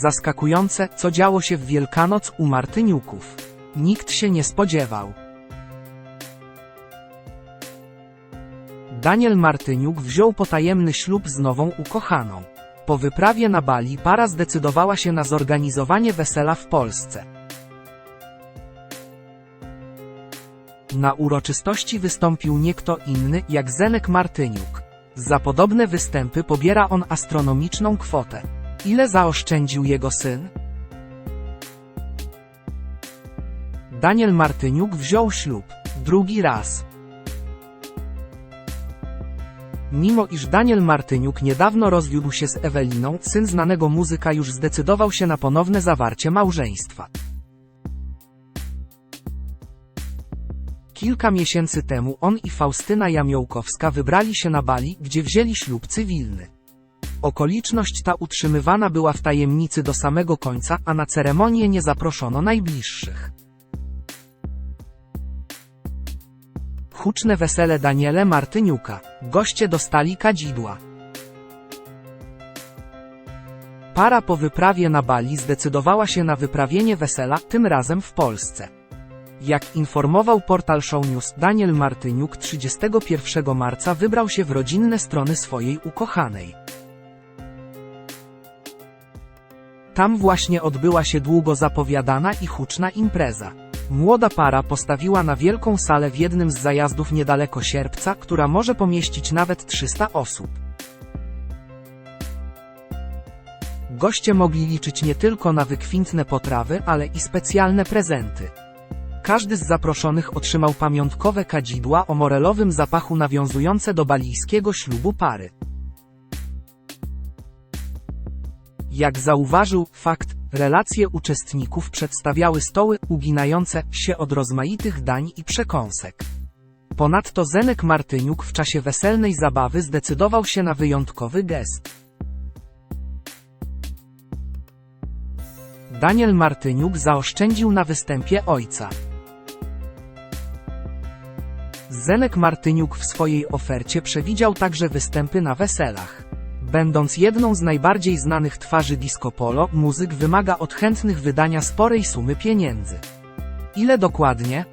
Zaskakujące, co działo się w Wielkanoc u Martyniuków. Nikt się nie spodziewał. Daniel Martyniuk wziął potajemny ślub z nową ukochaną. Po wyprawie na Bali para zdecydowała się na zorganizowanie wesela w Polsce. Na uroczystości wystąpił nie kto inny jak Zenek Martyniuk. Za podobne występy pobiera on astronomiczną kwotę. Ile zaoszczędził jego syn? Daniel Martyniuk wziął ślub. Drugi raz. Mimo iż Daniel Martyniuk niedawno rozwiódł się z Eweliną, syn znanego muzyka już zdecydował się na ponowne zawarcie małżeństwa. Kilka miesięcy temu on i Faustyna Jamiołkowska wybrali się na Bali, gdzie wzięli ślub cywilny. Okoliczność ta utrzymywana była w tajemnicy do samego końca, a na ceremonię nie zaproszono najbliższych. Huczne wesele Daniele Martyniuka. Goście dostali kadzidła. Para po wyprawie na Bali zdecydowała się na wyprawienie wesela, tym razem w Polsce. Jak informował portal Show News, Daniel Martyniuk 31 marca wybrał się w rodzinne strony swojej ukochanej. Tam właśnie odbyła się długo zapowiadana i huczna impreza. Młoda para postawiła na wielką salę w jednym z zajazdów niedaleko Sierpca, która może pomieścić nawet 300 osób. Goście mogli liczyć nie tylko na wykwintne potrawy, ale i specjalne prezenty. Każdy z zaproszonych otrzymał pamiątkowe kadzidła o morelowym zapachu nawiązujące do balijskiego ślubu pary. Jak zauważył fakt, relacje uczestników przedstawiały stoły uginające się od rozmaitych dań i przekąsek. Ponadto Zenek Martyniuk w czasie weselnej zabawy zdecydował się na wyjątkowy gest. Daniel Martyniuk zaoszczędził na występie ojca. Zenek Martyniuk w swojej ofercie przewidział także występy na weselach. Będąc jedną z najbardziej znanych twarzy disco polo, muzyk wymaga od chętnych wydania sporej sumy pieniędzy. Ile dokładnie?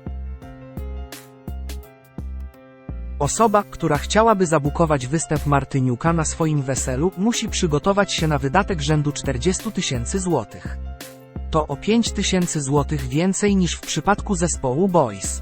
Osoba, która chciałaby zabukować występ Martyniuka na swoim weselu, musi przygotować się na wydatek rzędu 40 tysięcy złotych. To o 5 tysięcy złotych więcej niż w przypadku zespołu Boys.